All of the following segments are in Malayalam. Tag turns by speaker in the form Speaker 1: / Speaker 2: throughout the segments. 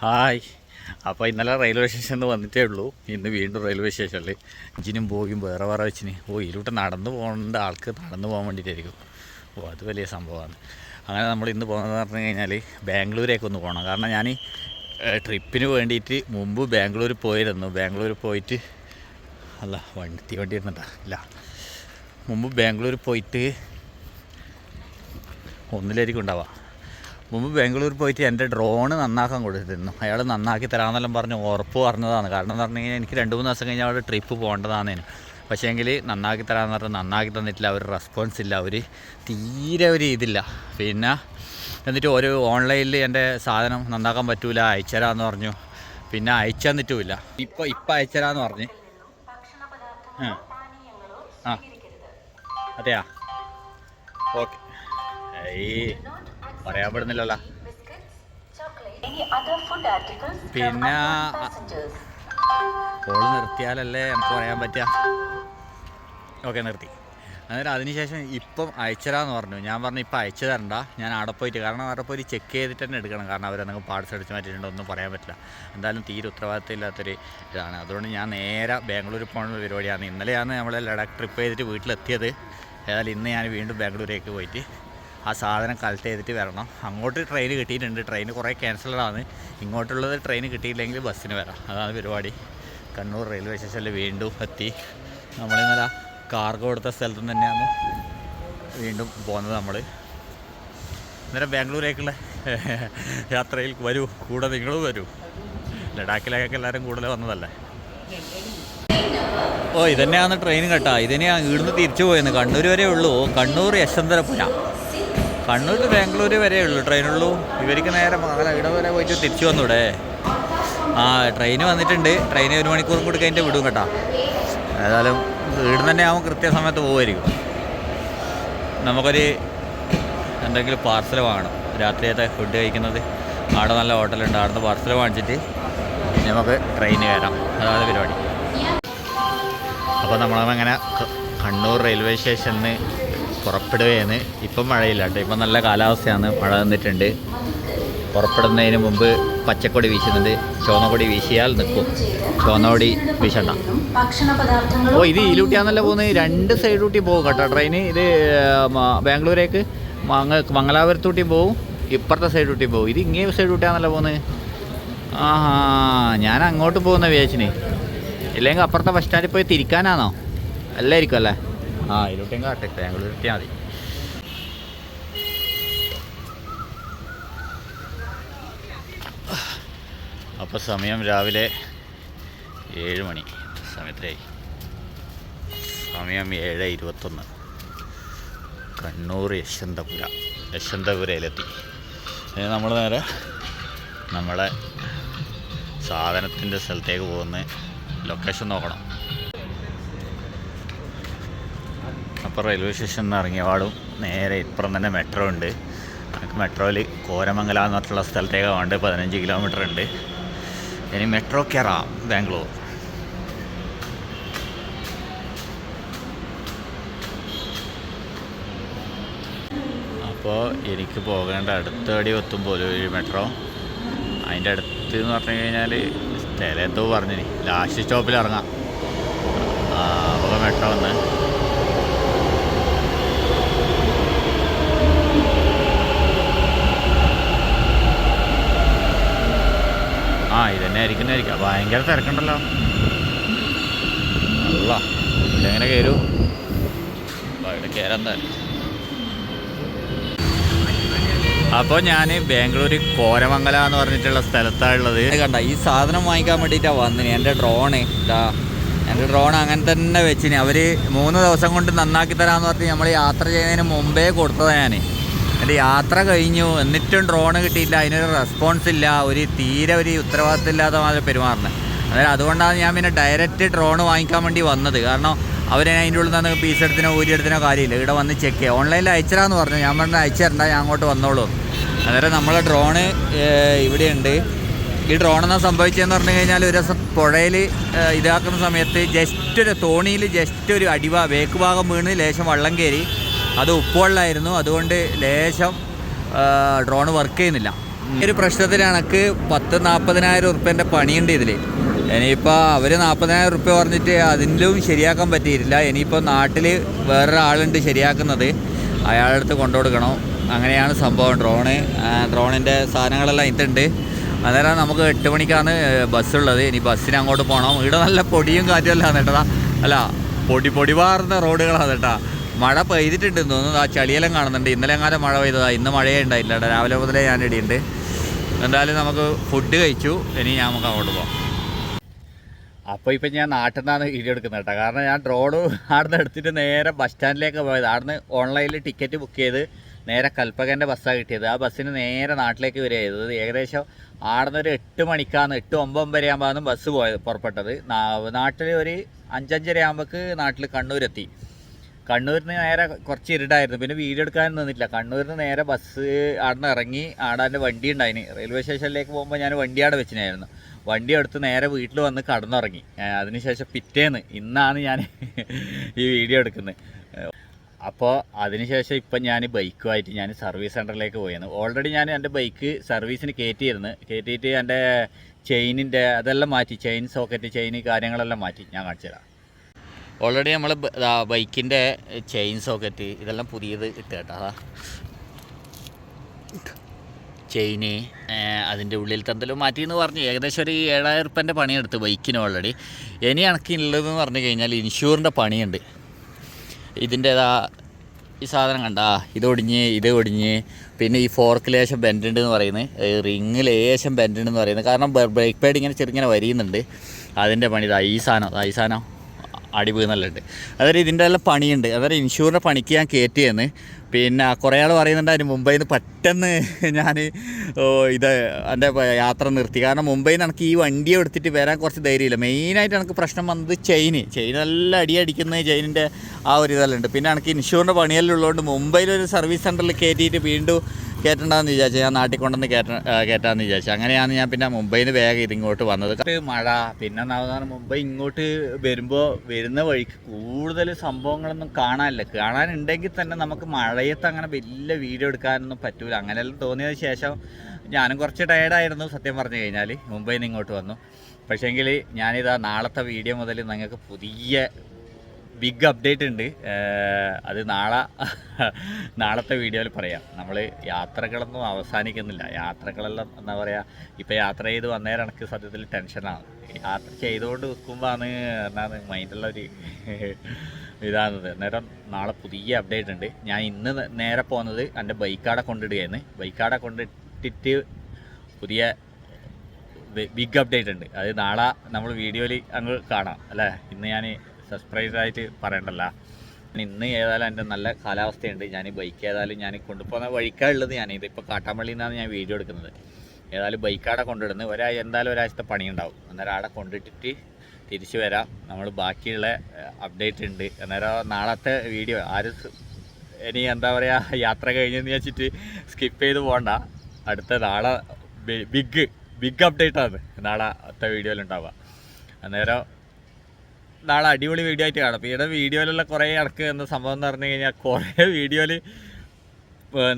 Speaker 1: ഹായ്. അപ്പോൾ ഇന്നലെ റെയിൽവേ സ്റ്റേഷനിൽ നിന്ന് വന്നിട്ടേ ഉള്ളൂ. ഇന്ന് വീണ്ടും റെയിൽവേ സ്റ്റേഷനിൽ ഇഞ്ചിനും പോകും വേറെ വേറെ വെച്ചിന്. ഓ ഇതിലൂടെ നടന്നു പോകേണ്ട ആൾക്ക് നടന്നു പോകാൻ വേണ്ടിയിട്ടായിരിക്കും ഓ അത് വലിയ സംഭവമാണ് അങ്ങനെ നമ്മൾ ഇന്ന് പോകുന്നതെന്ന് പറഞ്ഞു കഴിഞ്ഞാൽ ബാംഗ്ലൂരേക്ക് ഒന്ന് പോകണം കാരണം ഞാൻ ട്രിപ്പിന് വേണ്ടിയിട്ട് മുമ്പ് ബാംഗ്ലൂർ പോയിരുന്നു. ബാംഗ്ലൂർ പോയിട്ട് അല്ല വണ്ടി വണ്ടി ഇരുന്നിട്ടാ. ഇല്ല. മുമ്പ് ബാംഗ്ലൂർ പോയിട്ട് ഒന്നിലായിരിക്കും ഉണ്ടാവുക മുമ്പ് ബാംഗ്ലൂർ പോയിട്ട് എന്റെ ഡ്രോണ് നന്നാക്കാൻ കൊടുത്തിരുന്നു. അയാൾ നന്നാക്കി തരാമെന്നെല്ലാം പറഞ്ഞ് ഉറപ്പ് പറഞ്ഞതാണ്. കാരണം എന്ന് പറഞ്ഞു കഴിഞ്ഞാൽ എനിക്ക് രണ്ട് മൂന്ന് ദിവസം കഴിഞ്ഞാൽ അവിടെ ട്രിപ്പ് പോകേണ്ടതാണേനു പക്ഷേ എങ്കിൽ നന്നാക്കി തരാമെന്ന് പറഞ്ഞാൽ നന്നാക്കി തന്നിട്ടില്ല. അവർ റെസ്പോൺസ് ഇല്ല. അവർ തീരെ ഒരു ഇതില്ല. പിന്നെ എന്നിട്ട് ഒരു ഓൺലൈനിൽ എന്റെ സാധനം നന്നാക്കാൻ പറ്റൂല. അയച്ചരാന്ന് പറഞ്ഞു. പിന്നെ അയച്ചു തന്നിട്ടുമില്ല ഇപ്പോൾ ഇപ്പം അയച്ചരാന്ന് പറഞ്ഞ്. ആ. അതെയാ? ഓക്കെ. ഏയ്. പറയാൻ പെടുന്നില്ലല്ലോ
Speaker 2: Any other food articles from
Speaker 1: പിന്നെ. കോൾ നിർത്തിയാലല്ലേ നമുക്ക് പറയാൻ പറ്റുക ഓക്കെ നിർത്തി. അന്നേരം അതിനുശേഷം ഇപ്പം അയച്ചരാന്ന് പറഞ്ഞു. ഞാൻ പറഞ്ഞു ഇപ്പം അയച്ചു തരണ്ട. ഞാൻ അവിടെ പോയിട്ട് കാരണം അവിടെ പോയി ചെക്ക് ചെയ്തിട്ട് തന്നെ എടുക്കണം. കാരണം അവരെന്തെങ്കിലും പാർട്സ് അടിച്ച് മാറ്റിയിട്ടുണ്ടോ. ഒന്നും പറയാൻ പറ്റില്ല. എന്തായാലും തീരെ ഉത്തരവാദിത്തം ഇല്ലാത്തൊരു ഇതാണ്. അതുകൊണ്ട് ഞാൻ നേരെ ബാംഗ്ലൂർ പോകുന്ന പരിപാടിയാണ്. ഇന്നലെയാണ് നമ്മൾ ലഡാക്ക് ട്രിപ്പ് ചെയ്തിട്ട് വീട്ടിലെത്തിയത്. ഏതായാലും ഇന്ന് ഞാൻ വീണ്ടും ബാംഗ്ലൂരേക്ക് പോയിട്ട് ആ സാധനം കളക്ട് ചെയ്തിട്ട് വരണം. അങ്ങോട്ട് ട്രെയിൻ കിട്ടിയിട്ടുണ്ട്. ട്രെയിൻ കുറേ ക്യാൻസലാണ് ഇങ്ങോട്ടുള്ളത് ട്രെയിൻ കിട്ടിയില്ലെങ്കിൽ ബസ്സിന് വരാം. അതാണ് പരിപാടി. കണ്ണൂർ റെയിൽവേ സ്റ്റേഷനിൽ വീണ്ടും എത്തി. നമ്മളിന്നലെ കാർഗോ കൊടുത്ത സ്ഥലത്ത് നിന്ന് തന്നെയാണ് വീണ്ടും പോകുന്നത് നമ്മൾ അന്നേരം ബാംഗ്ലൂരേക്കുള്ള യാത്രയിൽ വരൂ. കൂടെ നിങ്ങളും വരൂ. ലഡാക്കിലേക്കൊക്കെ എല്ലാവരും കൂടുതൽ വന്നതല്ലേ? ഓ ഇതന്നെയാണ് ട്രെയിൻ കേട്ടാ. ഇതിനെയാണ് ഇവിടുന്ന് തിരിച്ചു പോയെന്ന്. കണ്ണൂർ വരെ ഉള്ളൂ. കണ്ണൂർ യശന്തരപ്പുഴ കണ്ണൂർ ടു ബാംഗ്ലൂർ വരെ ഉള്ളൂ ട്രെയിനുള്ളൂ ഇവർക്ക് നേരെ മകള ഇവിടെ വരെ പോയിട്ട് തിരിച്ചു വന്നൂടെ. ആ ട്രെയിൻ വന്നിട്ടുണ്ട്. ട്രെയിൻ ഒരു മണിക്കൂറും കൂടി കഴിഞ്ഞിട്ട് വിടും കേട്ടോ. ഏതായാലും വീട് തന്നെ ആവും കൃത്യസമയത്ത് പോകുമായിരിക്കും നമുക്കൊരു എന്തെങ്കിലും പാർസൽ വാങ്ങണം. രാത്രിയത്തെ ഫുഡ് കഴിക്കുന്നത്. അവിടെ നല്ല ഹോട്ടലുണ്ട് അവിടുന്ന് പാർസൽ വാങ്ങിച്ചിട്ട് നമുക്ക് ട്രെയിന് കയറാം. അതാണ് പരിപാടി. അപ്പോൾ നമ്മളങ്ങനെ കണ്ണൂർ റെയിൽവേ സ്റ്റേഷനിൽ നിന്ന് പുറപ്പെടുകയാണ്. ഇപ്പം മഴയില്ല കേട്ടോ. ഇപ്പം നല്ല കാലാവസ്ഥയാണ്. മഴ നിന്നിട്ടുണ്ട് പുറപ്പെടുന്നതിന് മുമ്പ് പച്ചക്കൊടി വീശുന്നുണ്ട്. ചുവന്നക്കൊടി വീശിയാൽ നിൽക്കും. ചോന്നക്കൊടി വീശണ്ട. ഓ ഇത് ഈലൂട്ടിയാന്നല്ല പോകുന്നത് രണ്ട് സൈഡൂട്ടി പോകും കേട്ടോ. ട്രെയിന് ഇത് ബാംഗ്ലൂരേക്ക്. മങ്ങ മംഗലാപുരത്തൂട്ടി പോവും ഇപ്പുറത്തെ സൈഡ് ഊട്ടി പോകും. ഇത് ഇങ്ങേ സൈഡൂട്ടിയാന്നല്ല പോകുന്നത് ആഹാ ഞാൻ അങ്ങോട്ട് പോകുന്ന വിചാരിച്ചിന്. ഇല്ലെങ്കിൽ അപ്പുറത്തെ ബസ് സ്റ്റാൻഡിൽ പോയി തിരിക്കാനാണോ അല്ലായിരിക്കും അല്ലേ? ആ ഇതിലോട്ടേം കാട്ടെ. ഞങ്ങൾ എത്തിയാൽ മതി. അപ്പോൾ സമയം രാവിലെ ഏഴ് മണി. സമയത്തിലായി സമയം ഏഴ് ഇരുപത്തൊന്ന്. കണ്ണൂർ യശന്തപുര യശന്തപുരയിലെത്തി ഇനി നമ്മൾ നേരെ നമ്മളെ സാധനത്തിന്റെ സ്ഥലത്തേക്ക് പോകുന്ന ലൊക്കേഷൻ നോക്കണം. അപ്പോൾ റെയിൽവേ സ്റ്റേഷനിൽ നിന്ന് ഇറങ്ങിയ പാടും നേരെ ഇപ്പുറം തന്നെ മെട്രോ ഉണ്ട്. നമുക്ക് മെട്രോയിൽ കോരമംഗല എന്ന് പറഞ്ഞിട്ടുള്ള സ്ഥലത്തേക്ക് വേണ്ട പതിനഞ്ച് കിലോമീറ്റർ ഉണ്ട്. ഇനി മെട്രോ കയറാം ബാംഗ്ലൂർ. അപ്പോൾ എനിക്ക് പോകേണ്ട അടുത്ത അടുത്തടി എത്തുമ്പോൾ ഒരു മെട്രോ. അതിന്റെ അടുത്ത് എന്ന് പറഞ്ഞു കഴിഞ്ഞാൽ സ്ഥലം എന്തോ പറഞ്ഞു ലാസ്റ്റ് സ്റ്റോപ്പിൽ ഇറങ്ങാം. അപ്പോൾ മെട്രോ വന്ന്. ആ ഇതന്നെ ആയിരിക്കുന്നതായിരിക്കും ഭയങ്കര തിരക്കുണ്ടല്ലോ. അല്ല ഇതെങ്ങനെ കയറൂ? ഇവിടെ കയറാൻ തന്നെ അപ്പോൾ ഞാൻ ബാംഗ്ലൂർ കോരമംഗല എന്ന് പറഞ്ഞിട്ടുള്ള സ്ഥലത്താണുള്ളത്. കണ്ട ഈ സാധനം വാങ്ങിക്കാൻ വേണ്ടിയിട്ടാണ് വന്നിന്. എന്റെ ഡ്രോണ് ഇതാ എന്റെ ഡ്രോൺ അങ്ങനെ തന്നെ വെച്ചിന്. അവർ മൂന്ന് ദിവസം കൊണ്ട് നന്നാക്കി തരാമെന്ന് പറഞ്ഞ് നമ്മൾ യാത്ര ചെയ്യുന്നതിന് മുമ്പേ കൊടുത്തതാണ് ഞാൻ എന്റെ യാത്ര കഴിഞ്ഞു. എന്നിട്ടും ഡ്രോൺ കിട്ടിയില്ല. അതിനൊരു റെസ്പോൺസ് ഇല്ല. ഒരു തീരെ ഒരു ഉത്തരവാദിത്തം ഇല്ലാത്ത മാതിരി പെരുമാറുന്നത് അതായത് അതുകൊണ്ടാണ് ഞാൻ പിന്നെ ഡയറക്റ്റ് ഡ്രോൺ വാങ്ങിക്കാൻ വേണ്ടി വന്നത്. കാരണം അവർ അതിന്റെ ഉള്ളിൽ നിന്ന് പീസ് എടുത്തിനോ ഊരി എടുത്തിനോ കാര്യമില്ല. ഇവിടെ വന്ന് ചെക്ക് ചെയ്യുക ഓൺലൈനിൽ അയച്ചരാന്ന് പറഞ്ഞു. ഞാൻ പറഞ്ഞാൽ അയച്ചിരണ്ട ഞാൻ അങ്ങോട്ട് വന്നോളൂ. അന്നേരം നമ്മളെ ഡ്രോണ് ഇവിടെയുണ്ട്. ഈ ഡ്രോൺ എന്നാ സംഭവിച്ചതെന്ന് പറഞ്ഞു കഴിഞ്ഞാൽ ഒരു ദിവസം പുഴയിൽ ഇതാക്കുന്ന സമയത്ത് ജസ്റ്റ് ഒരു തോണിയിൽ ജസ്റ്റ് ഒരു അടിവാ വേക്ക് ഭാഗം വീണ് ലേശം വള്ളം കയറി. അത് ഉപ്പുവെള്ളമായിരുന്നു അതുകൊണ്ട് ലേശം ഡ്രോൺ വർക്ക് ചെയ്യുന്നില്ല. ഒരു പ്രശ്നത്തിന് കണക്ക് പത്ത് നാൽപ്പതിനായിരം ഉറുപ്പ്യന്റെ പണിയുണ്ട് ഇതിൽ ഇനിയിപ്പോൾ അവർ നാൽപ്പതിനായിരം ഉറുപ്പ്യ പറഞ്ഞിട്ട് അതിലും ശരിയാക്കാൻ പറ്റിയിട്ടില്ല. ഇനിയിപ്പോൾ നാട്ടിൽ വേറൊരാളുണ്ട് ശരിയാക്കുന്നത്. അയാളുടെ അടുത്ത് കൊണ്ടുകൊടുക്കണം. അങ്ങനെയാണ് സംഭവം. ഡ്രോണ് ഡ്രോണിന്റെ സാധനങ്ങളെല്ലാം ഇതുണ്ട്. അന്നേരം നമുക്ക് എട്ട് മണിക്കാണ് ബസ്സുള്ളത്. ഇനി ബസ്സിന് അങ്ങോട്ട് പോകണം ഇവിടെ നല്ല പൊടിയും കാറ്റും എല്ലാം കേട്ടതാ അല്ല പൊടി പൊടിവാർന്ന റോഡുകളാണ് കേട്ടാ. മഴ പെയ്തിട്ടുണ്ട് തോന്നുന്നു. ആ ചളിയെല്ലാം കാണുന്നുണ്ട്. ഇന്നലെ എങ്ങാനും മഴ പെയ്തതാ? ഇന്ന് മഴയേ ഉണ്ടായില്ല രാവിലെ മുതലേ ഞാൻ ഇടിയുണ്ട്. എന്തായാലും നമുക്ക് ഫുഡ് കഴിച്ചു. ഇനി ഞാൻ നമുക്ക് അങ്ങോട്ട് പോകാം അപ്പോൾ ഇപ്പം ഞാൻ നാട്ടിൽ നിന്നാണ് വീഡിയോ എടുക്കുന്നത് കേട്ടോ. കാരണം ഞാൻ ഡ്രോണ് നിന്ന് എടുത്തിട്ട് നേരെ ബസ് സ്റ്റാൻഡിലേക്ക് പോയത്. ആടുന്ന് ഓൺലൈനിൽ ടിക്കറ്റ് ബുക്ക് ചെയ്ത് നേരെ കൽപ്പകന്റെ ബസ്സാണ് കിട്ടിയത്. ആ ബസ്സിന് നേരെ നാട്ടിലേക്ക് വരിക ചെയ്തത്. ഏകദേശം ആടുന്ന് ഒരു എട്ട് മണിക്കാണ് എട്ട് ഒമ്പത് വരെ ആകുമ്പോഴാണ് ബസ് പോയത് പുറപ്പെട്ടത്. നാട്ടിൽ ഒരു അഞ്ചഞ്ചര ആകുമ്പോൾക്ക് നാട്ടിൽ കണ്ണൂരെത്തി. കണ്ണൂരിന് നേരെ കുറച്ച് ഇരുടായിരുന്നു. പിന്നെ വീഡിയോ എടുക്കാൻ നിന്നില്ല. കണ്ണൂരിന് നേരെ ബസ് ആടന്ന് ഇറങ്ങി ആടാന്റെ വണ്ടി ഉണ്ടായിന്. റെയിൽവേ സ്റ്റേഷനിലേക്ക് പോകുമ്പോൾ ഞാൻ വണ്ടി ആടെ വെച്ചിനായിരുന്നു. വണ്ടി എടുത്ത് നേരെ വീട്ടിൽ വന്ന് കടന്നുറങ്ങി. അതിനുശേഷം പിറ്റേന്ന് ഇന്നാണ് ഞാൻ ഈ വീഡിയോ എടുക്കുന്നത് അപ്പോൾ അതിനുശേഷം ഇപ്പം ഞാൻ ബൈക്കുമായിട്ട് ഞാൻ സർവീസ് സെന്ററിലേക്ക് പോയിരുന്നു ഓൾറെഡി ഞാൻ എന്റെ ബൈക്ക് സർവീസിന് കയറ്റിയിരുന്നു കയറ്റിയിട്ട് എന്റെ ചെയിനിന്റെ അതെല്ലാം മാറ്റി. ചെയിൻ സോക്കറ്റ് ചെയിൻ കാര്യങ്ങളെല്ലാം മാറ്റി. ഞാൻ കാണിച്ചു തരാം ഓൾറെഡി നമ്മൾ ബൈക്കിന്റെ ചെയിൻ സോക്കറ്റ് ഇതെല്ലാം പുതിയത് ഇട്ട് കേട്ടോ അതാ. ചെയിന് അതിന്റെ ഉള്ളിൽ തന്തലും മാറ്റി എന്ന് പറഞ്ഞു. ഏകദേശം ഒരു ഏഴായിരം റുപ്യന്റെ പണിയെടുത്ത് ബൈക്കിന് ഓൾറെഡി ഇനി കണക്കിനുള്ളതെന്ന് പറഞ്ഞു കഴിഞ്ഞാൽ ഇൻഷൂറിന്റെ പണിയുണ്ട്. ഇതിന്റേതാ ഈ സാധനം കണ്ട? ഇത് ഒടിഞ്ഞ് ഇത് ഒടിഞ്ഞ്. പിന്നെ ഈ ഫോർക്ക് ലേശം ബെൻഡുണ്ട് എന്ന് പറയുന്നത്. റിങ് ലേശം ബെൻഡ് എന്ന് പറയുന്നത്. കാരണം ബ്രേക്ക് പാഡ് ഇങ്ങനെ ചെറുങ്ങനെ വരിയുന്നുണ്ട്. അതിന്റെ പണി ഇതാ ഈ സാധനം ഈ സാധനം. അടി വീഴുന്നുണ്ട് അതായത് ഇതിന്റെ എല്ലാം പണിയുണ്ട്. അതായത് ഇൻഷൂറിന്റെ പണിക്ക് ഞാൻ കയറ്റിയെന്ന് പിന്നെ കുറേ ആൾ പറയുന്നുണ്ട് അതിന് മുംബൈയിൽ നിന്ന് പെട്ടെന്ന് ഞാൻ ഇത് എന്റെ യാത്ര നിർത്തി. കാരണം മുംബൈയിൽ നിന്ന് എനിക്ക് ഈ വണ്ടി എടുത്തിട്ട് വരാൻ കുറച്ച് ധൈര്യമില്ല. മെയിനായിട്ട് എനിക്ക് പ്രശ്നം വന്നത് ചെയിന്. ചെയിൻ നല്ല അടി അടിക്കുന്ന ചെയിനിന്റെ ആ ഒരു ഇതെല്ലാം ഉണ്ട്. പിന്നെ എനിക്ക് ഇൻഷൂറിന്റെ പണിയെല്ലാം ഉള്ളതുകൊണ്ട് മുംബൈയിലൊരു സർവീസ് സെന്ററിൽ കയറ്റിയിട്ട് വീണ്ടും കയറ്റണ്ടെന്ന് വിചാരിച്ചു. ഞാൻ നാട്ടിൽ കൊണ്ടുവന്ന് കയറ്റ കയറ്റാമെന്ന് വിചാരിച്ചു. അങ്ങനെയാണ് ഞാൻ പിന്നെ മുംബൈയിൽ നിന്ന് വേഗം ഇതിങ്ങോട്ട് വന്നത്. മഴ പിന്നെ ഒന്നാമതാണ് മുംബൈ ഇങ്ങോട്ട് വരുമ്പോൾ വരുന്ന വഴിക്ക് കൂടുതൽ സംഭവങ്ങളൊന്നും കാണാനില്ല. കാണാനുണ്ടെങ്കിൽ തന്നെ നമുക്ക് മഴയത്ത് അങ്ങനെ വലിയ വീഡിയോ എടുക്കാനൊന്നും പറ്റൂല. അങ്ങനെയെല്ലാം തോന്നിയതിന് ശേഷം ഞാനും കുറച്ച് ടയർഡായിരുന്നു സത്യം പറഞ്ഞു കഴിഞ്ഞാൽ മുംബൈയിൽ നിന്ന് ഇങ്ങോട്ട് വന്നു. പക്ഷേങ്കിൽ ഞാനിതാ നാളത്തെ വീഡിയോ മുതൽ നിങ്ങൾക്ക് പുതിയ ബിഗ് അപ്ഡേറ്റ് ഉണ്ട്. അത് നാളെ നാളത്തെ വീഡിയോയിൽ പറയാം. നമ്മൾ യാത്രകളൊന്നും അവസാനിക്കുന്നില്ല. യാത്രകളെല്ലാം എന്താ പറയുക ഇപ്പോൾ യാത്ര ചെയ്ത് വന്നേരം എനിക്ക് സത്യത്തിൽ ടെൻഷനാണ്. യാത്ര ചെയ്തുകൊണ്ട് നിൽക്കുമ്പോഴാണ് എന്നാണ് മൈൻഡുള്ള ഒരു ഇതാണത് അന്നേരം നാളെ പുതിയ അപ്ഡേറ്റ് ഉണ്ട്. ഞാൻ ഇന്ന് നേരെ പോകുന്നത് എന്റെ ബൈക്കാടെ കൊണ്ടിടുകയാണ് ബൈക്കാടെ കൊണ്ടിട്ടിട്ട് പുതിയ ബിഗ് അപ്ഡേറ്റ് ഉണ്ട്. അത് നാളെ നമ്മൾ വീഡിയോയിൽ അങ്ങ് കാണാം അല്ലേ? ഇന്ന് ഞാൻ സബ്സ്ക്രൈബ് ആയിട്ട് പറയണ്ടല്ല. ഇന്ന് ഏതായാലും എന്റെ നല്ല കാലാവസ്ഥയുണ്ട്. ഞാൻ ബൈക്ക് ഏതായാലും ഞാൻ കൊണ്ടുപോകുന്ന വഴിക്കാളുള്ളത് ഞാൻ ഇതിപ്പോൾ കാട്ടാമ്പള്ളി നിന്നാണ് ഞാൻ വീഡിയോ എടുക്കുന്നത്. ഏതായാലും ബൈക്കാടെ കൊണ്ടിടുന്നത് ഒരാ എന്തായാലും ഒരാഴ്ചത്തെ പണിയുണ്ടാവും. അന്നേരം ആടെ കൊണ്ടിട്ടിട്ട് തിരിച്ചു വരാം. നമ്മൾ ബാക്കിയുള്ള അപ്ഡേറ്റ് ഉണ്ട്. അന്നേരം നാളത്തെ വീഡിയോ ആരും ഇനി എന്താ പറയുക യാത്ര കഴിഞ്ഞെന്ന് വെച്ചിട്ട് സ്കിപ്പ് ചെയ്ത് പോകണ്ട. അടുത്ത നാളെ ബിഗ് ബിഗ് അപ്ഡേറ്റ് ആണ്. നാളത്തെ വീഡിയോയിൽ ഉണ്ടാവുക. അന്നേരം നാളെ അടിപൊളി വീഡിയോ ആയിട്ട് കാണാം. ഇവിടെ വീഡിയോയിലുള്ള കുറേ ഇടയ്ക്ക് എന്ന സംഭവം എന്ന് പറഞ്ഞു കഴിഞ്ഞാൽ കുറേ വീഡിയോയിൽ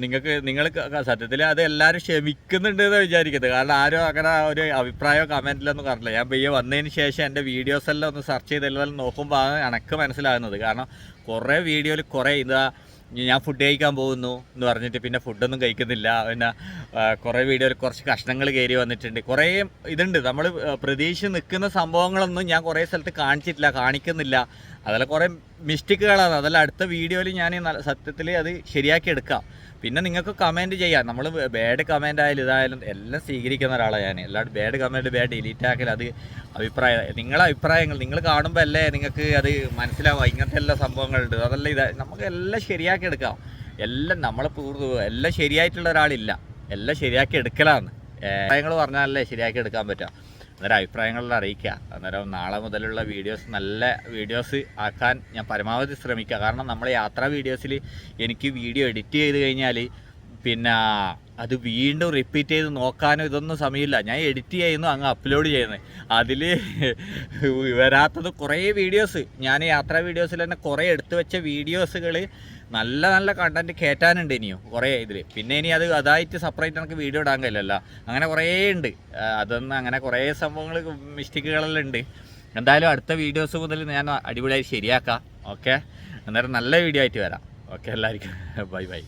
Speaker 1: നിങ്ങൾക്ക് നിങ്ങൾ സത്യത്തിൽ അത് എല്ലാവരും ക്ഷമിക്കുന്നുണ്ട് എന്ന് വിചാരിക്കുന്നത്. കാരണം ആരും അങ്ങനെ ഒരു അഭിപ്രായമോ കമന്റിലൊന്നും പറഞ്ഞില്ല ഞാൻ പയ്യെ വന്നതിന് ശേഷം എന്റെ വീഡിയോസ് എല്ലാം ഒന്ന് സെർച്ച് ചെയ്തെല്ലാം നോക്കുമ്പോൾ ആണ് എനക്ക് മനസ്സിലാകുന്നത്. കാരണം കുറേ വീഡിയോയിൽ കുറേ ഇതാ ഞാൻ ഫുഡ് കഴിക്കാൻ പോകുന്നു എന്ന് പറഞ്ഞിട്ട് പിന്നെ ഫുഡൊന്നും കഴിക്കുന്നില്ല. പിന്നെ കുറേ വീഡിയോയിൽ കുറച്ച് കഷ്ണങ്ങൾ കയറി വന്നിട്ടുണ്ട്. കുറേ ഇതുണ്ട്. നമ്മൾ പ്രതീക്ഷിച്ച് നിൽക്കുന്ന സംഭവങ്ങളൊന്നും ഞാൻ കുറേ സ്ഥലത്ത് കാണിച്ചിട്ടില്ല കാണിക്കുന്നില്ല. അതെല്ലാം കുറേ മിസ്റ്റേക്കുകളാണ് അതെല്ലാം അടുത്ത വീഡിയോയിൽ ഞാൻ സത്യത്തിൽ അത് ശരിയാക്കി എടുക്കാം. പിന്നെ നിങ്ങൾക്ക് കമന്റ് ചെയ്യാം. നമ്മൾ ബാഡ് കമന്റ് ആയാലും ഇതായാലും എല്ലാം സ്വീകരിക്കുന്ന ഒരാളാണ് ഞാൻ എല്ലാവരും ബാഡ് കമന്റ് ബാഡ് ഡിലീറ്റ് ആക്കൽ അത് അഭിപ്രായം നിങ്ങളെ അഭിപ്രായങ്ങൾ നിങ്ങൾ കാണുമ്പോൾ അല്ലേ നിങ്ങൾക്ക് അത് മനസ്സിലാവുക. ഇങ്ങനത്തെ എല്ലാ സംഭവങ്ങളുണ്ട്. അതല്ല ഇത് നമുക്ക് എല്ലാം ശരിയാക്കി എടുക്കാം. എല്ലാം നമ്മളെ പൂർവ എല്ലാം ശരിയായിട്ടുള്ള ഒരാളില്ല. എല്ലാം ശരിയാക്കി എടുക്കലാണ് അഭിപ്രായങ്ങൾ പറഞ്ഞാലല്ലേ ശരിയാക്കി എടുക്കാൻ പറ്റുക. അന്നേരം അഭിപ്രായങ്ങളിൽ അറിയിക്കുക. അന്നേരം നാളെ മുതലുള്ള വീഡിയോസ് നല്ല വീഡിയോസ് ആക്കാൻ ഞാൻ പരമാവധി ശ്രമിക്കുക. കാരണം നമ്മളെ യാത്രാ വീഡിയോസിൽ എനിക്ക് വീഡിയോ എഡിറ്റ് ചെയ്ത് കഴിഞ്ഞാൽ പിന്നെ അത് വീണ്ടും റിപ്പീറ്റ് ചെയ്ത് നോക്കാനോ ഇതൊന്നും സമയമില്ല. ഞാൻ എഡിറ്റ് ചെയ്യുന്നു അങ്ങ് അപ്ലോഡ് ചെയ്യുന്നത് അതിൽ വരാത്തത് കുറേ വീഡിയോസ് ഞാൻ യാത്രാ വീഡിയോസിൽ തന്നെ കുറേ എടുത്തു വെച്ച വീഡിയോസുകൾ നല്ല നല്ല കണ്ടന്റ് കയറ്റാനുണ്ട് ഇനിയും കുറേ ഇതിൽ പിന്നെ ഇനി അത് അതായിട്ട് സെപ്പറേറ്റ് നമുക്ക് വീഡിയോ ഇടാൻ കഴിയില്ലല്ലോ. അങ്ങനെ കുറേ ഉണ്ട്. അതൊന്നും അങ്ങനെ കുറേ സംഭവങ്ങൾ മിസ്റ്റേക്കുകളെല്ലാം ഉണ്ട്. എന്തായാലും അടുത്ത വീഡിയോസ് മുതൽ ഞാൻ അടിപൊളിയായി ശരിയാക്കാം. ഓക്കെ അന്നേരം നല്ല വീഡിയോ ആയിട്ട് വരാം. ഓക്കെ എല്ലാവർക്കും. Bye bye